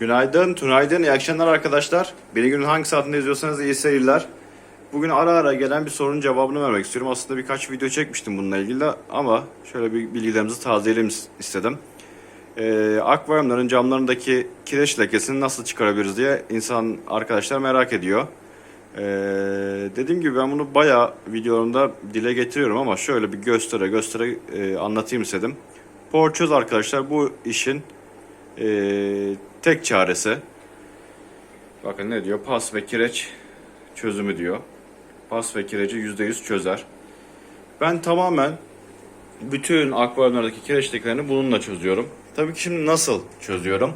Günaydın, tünaydın, iyi akşamlar arkadaşlar. Beni günün hangi saatinde izliyorsanız iyi seyirler. Bugün ara ara gelen bir sorunun cevabını vermek istiyorum. Aslında birkaç video çekmiştim bununla ilgili ama şöyle bir bilgilerimizi tazeleyelim istedim. Ee, akvaryumların camlarındaki kireç lekesini nasıl çıkarabiliriz diye insan arkadaşlar merak ediyor. Ee, dediğim gibi ben bunu bayağı videolarımda dile getiriyorum ama şöyle bir göstere göstere e, anlatayım istedim. Porçöz arkadaşlar bu işin e, tek çaresi. Bakın ne diyor? Pas ve kireç çözümü diyor. Pas ve kireci %100 çözer. Ben tamamen bütün akvaryumlardaki kireçliklerini bununla çözüyorum. Tabii ki şimdi nasıl çözüyorum?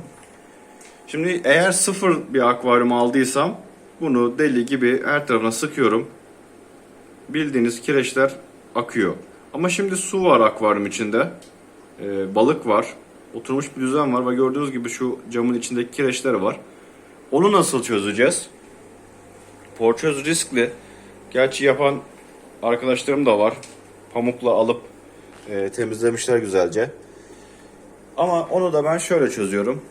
Şimdi eğer sıfır bir akvaryum aldıysam bunu deli gibi her tarafına sıkıyorum. Bildiğiniz kireçler akıyor. Ama şimdi su var akvaryum içinde. Ee, balık var. Oturmuş bir düzen var ve gördüğünüz gibi şu camın içindeki kireçler var. Onu nasıl çözeceğiz? Porçöz riskli. Gerçi yapan arkadaşlarım da var. Pamukla alıp e, temizlemişler güzelce. Ama onu da ben şöyle çözüyorum.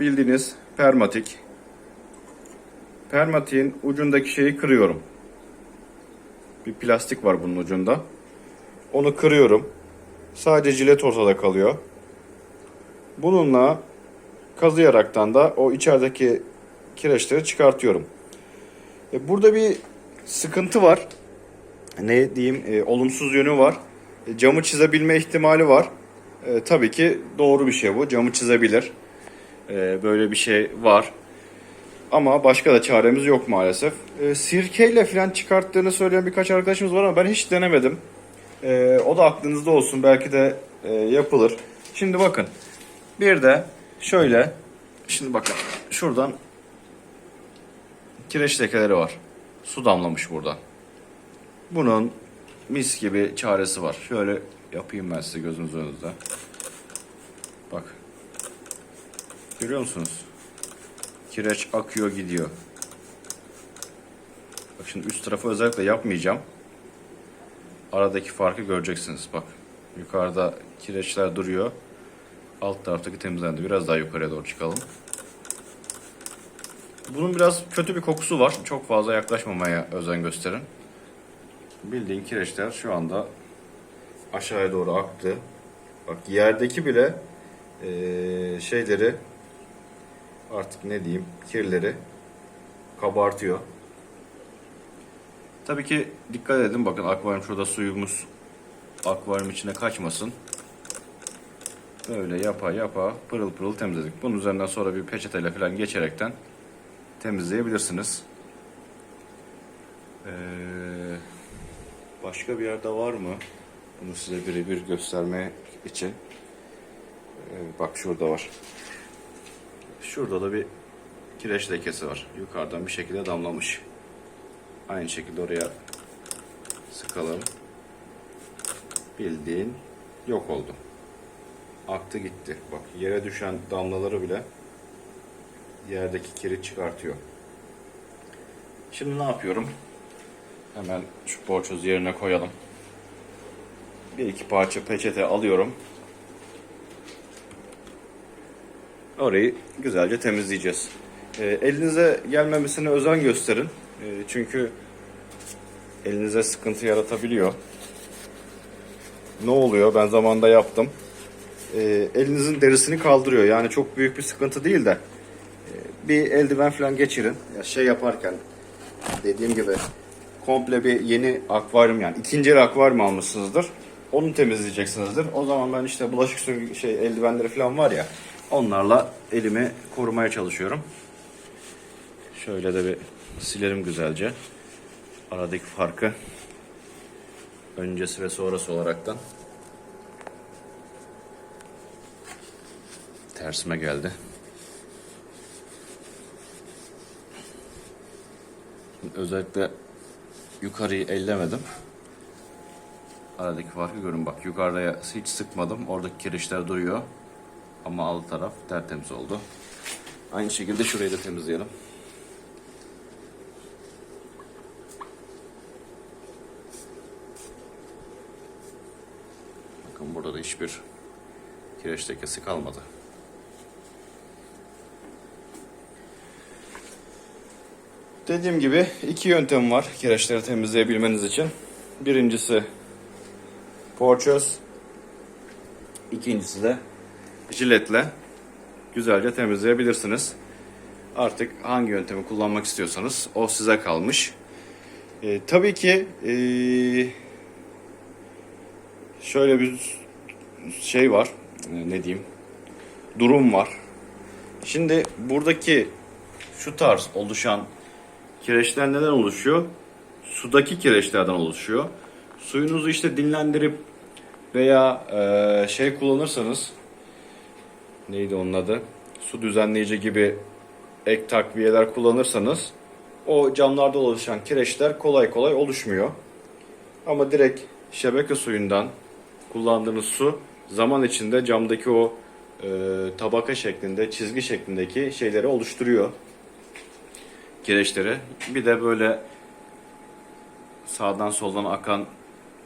Bildiğiniz permatik. Permatiğin ucundaki şeyi kırıyorum. Bir plastik var bunun ucunda. Onu kırıyorum. Sadece jilet ortada kalıyor. Bununla kazıyaraktan da o içerideki kireçleri çıkartıyorum. E, burada bir sıkıntı var. Ne diyeyim? e, olumsuz yönü var. E, camı çizebilme ihtimali var. Tabii ki doğru bir şey bu. Camı çizebilir. Böyle bir şey var. Ama başka da çaremiz yok maalesef. E, sirkeyle falan çıkarttığını söyleyen birkaç arkadaşımız var ama ben hiç denemedim. E, o da aklınızda olsun. Belki de e, yapılır. Şimdi bakın. Bir de şöyle. Şimdi bakın. Şuradan kireç lekeleri var. Su damlamış buradan. Bunun mis gibi çaresi var. Şöyle yapayım ben size gözünüzün önünde. Bak. Görüyor musunuz? Kireç akıyor gidiyor. Bak şimdi üst tarafı özellikle yapmayacağım. Aradaki farkı göreceksiniz. Bak. Yukarıda kireçler duruyor. Alt taraftaki temizlendi. Biraz daha yukarıya doğru çıkalım. Bunun biraz kötü bir kokusu var. Çok fazla yaklaşmamaya özen gösterin. Bildiğin kireçler şu anda aşağıya doğru aktı. Bak yerdeki bile eee, şeyleri artık ne diyeyim kirleri kabartıyor. Tabii ki dikkat edin bakın akvaryum şurada suyumuz akvaryum içine kaçmasın. Böyle yapa yapa pırıl pırıl temizledik. Bunun üzerinden sonra bir peçeteyle falan geçerekten temizleyebilirsiniz. Ee, başka bir yerde var mı? Bunu size birebir göstermek için. Ee, bak şurada var. Şurada da bir kireç lekesi var. Yukarıdan bir şekilde damlamış. Aynı şekilde oraya sıkalım. Bildiğin yok oldu. Aktı gitti. Bak yere düşen damlaları bile yerdeki kiri çıkartıyor. Şimdi ne yapıyorum? Hemen şu borçozu yerine koyalım. Bir iki parça peçete alıyorum. Orayı güzelce temizleyeceğiz. Ee, elinize gelmemesine özen gösterin. Ee, çünkü elinize sıkıntı yaratabiliyor. Ne oluyor? Ben zamanda yaptım. Ee, elinizin derisini kaldırıyor. Yani çok büyük bir sıkıntı değil de e, bir eldiven falan geçirin. Ya şey yaparken dediğim gibi komple bir yeni akvaryum yani ikinci el akvaryum almışsınızdır. Onu temizleyeceksinizdir. O zaman ben işte bulaşık sürgü şey eldivenleri falan var ya onlarla elimi korumaya çalışıyorum. Şöyle de bir silerim güzelce. Aradaki farkı öncesi ve sonrası olaraktan tersime geldi. Özellikle yukarıyı ellemedim. Aradaki farkı görün bak yukarıya hiç sıkmadım. Oradaki kirişler duruyor. Ama alt taraf tertemiz oldu. Aynı şekilde şurayı da temizleyelim. Bakın burada da hiçbir kireç lekesi kalmadı. Dediğim gibi iki yöntem var kireçleri temizleyebilmeniz için. Birincisi porçöz. İkincisi de jiletle güzelce temizleyebilirsiniz. Artık hangi yöntemi kullanmak istiyorsanız o size kalmış. Ee, tabii ki ee, şöyle bir şey var. Ee, Ne diyeyim? Durum var. Şimdi buradaki şu tarz oluşan kireçler neden oluşuyor? Sudaki kireçlerden oluşuyor. Suyunuzu işte dinlendirip veya eee, şey kullanırsanız neydi onun adı? Su düzenleyici gibi ek takviyeler kullanırsanız o camlarda oluşan kireçler kolay kolay oluşmuyor. Ama direkt şebeke suyundan kullandığınız su zaman içinde camdaki o e, tabaka şeklinde, çizgi şeklindeki şeyleri oluşturuyor. Kireçleri. Bir de böyle sağdan soldan akan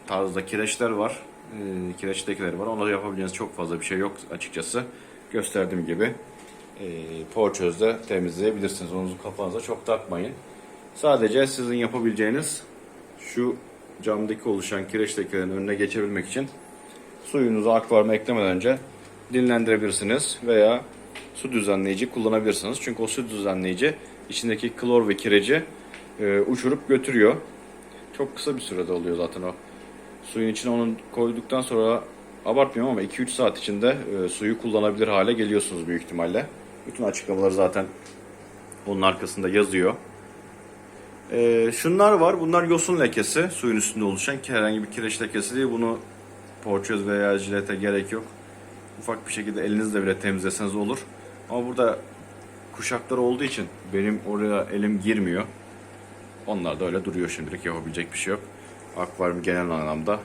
tarzda kireçler var. E, kireçtekileri var. Onları yapabileceğiniz çok fazla bir şey yok açıkçası. Gösterdiğim gibi e, porçözde temizleyebilirsiniz. Onu kafanıza çok takmayın. Sadece sizin yapabileceğiniz şu camdaki oluşan kireçtekilerin önüne geçebilmek için suyunuzu akvaryuma eklemeden önce dinlendirebilirsiniz veya su düzenleyici kullanabilirsiniz. Çünkü o su düzenleyici içindeki klor ve kireci e, uçurup götürüyor. Çok kısa bir sürede oluyor zaten o. Suyun içine onu koyduktan sonra abartmıyorum ama 2-3 saat içinde e, suyu kullanabilir hale geliyorsunuz büyük ihtimalle. Bütün açıklamaları zaten onun arkasında yazıyor. E, şunlar var. Bunlar yosun lekesi. Suyun üstünde oluşan herhangi bir kireç lekesi değil. Bunu porçöz veya jilete gerek yok. Ufak bir şekilde elinizle bile temizleseniz olur. Ama burada kuşaklar olduğu için benim oraya elim girmiyor. Onlar da öyle duruyor şimdilik yapabilecek bir şey yok. Akvaryum genel anlamda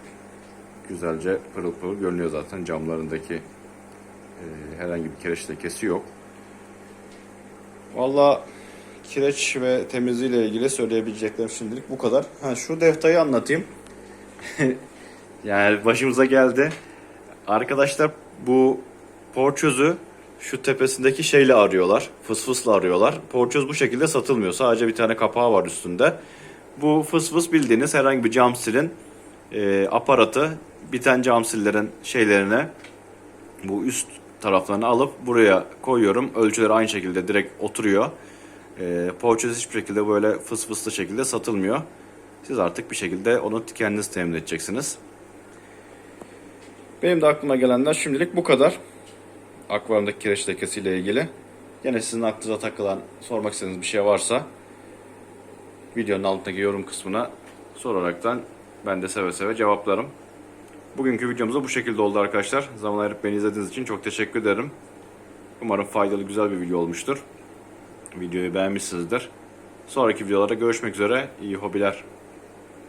güzelce pırıl pırıl görünüyor zaten camlarındaki e, herhangi bir kireç lekesi yok. Valla kireç ve temizliği ile ilgili söyleyebileceklerim şimdilik bu kadar. Ha, şu deftayı anlatayım. yani başımıza geldi. Arkadaşlar bu porçözü şu tepesindeki şeyle arıyorlar. Fısfısla arıyorlar. Porçöz bu şekilde satılmıyor. Sadece bir tane kapağı var üstünde. Bu fısfıs bildiğiniz herhangi bir cam silin e, aparatı biten cam sillerin şeylerine bu üst taraflarını alıp buraya koyuyorum. Ölçüleri aynı şekilde direkt oturuyor. E, porçöz hiçbir şekilde böyle fıs fıslı şekilde satılmıyor. Siz artık bir şekilde onu kendiniz temin edeceksiniz. Benim de aklıma gelenler şimdilik bu kadar. Akvaryumdaki kireç lekesiyle ilgili. Yine sizin aklınıza takılan, sormak istediğiniz bir şey varsa videonun altındaki yorum kısmına soraraktan ben de seve seve cevaplarım. Bugünkü videomuz da bu şekilde oldu arkadaşlar. Zaman ayırıp beni izlediğiniz için çok teşekkür ederim. Umarım faydalı güzel bir video olmuştur. Videoyu beğenmişsinizdir. Sonraki videolarda görüşmek üzere. İyi hobiler.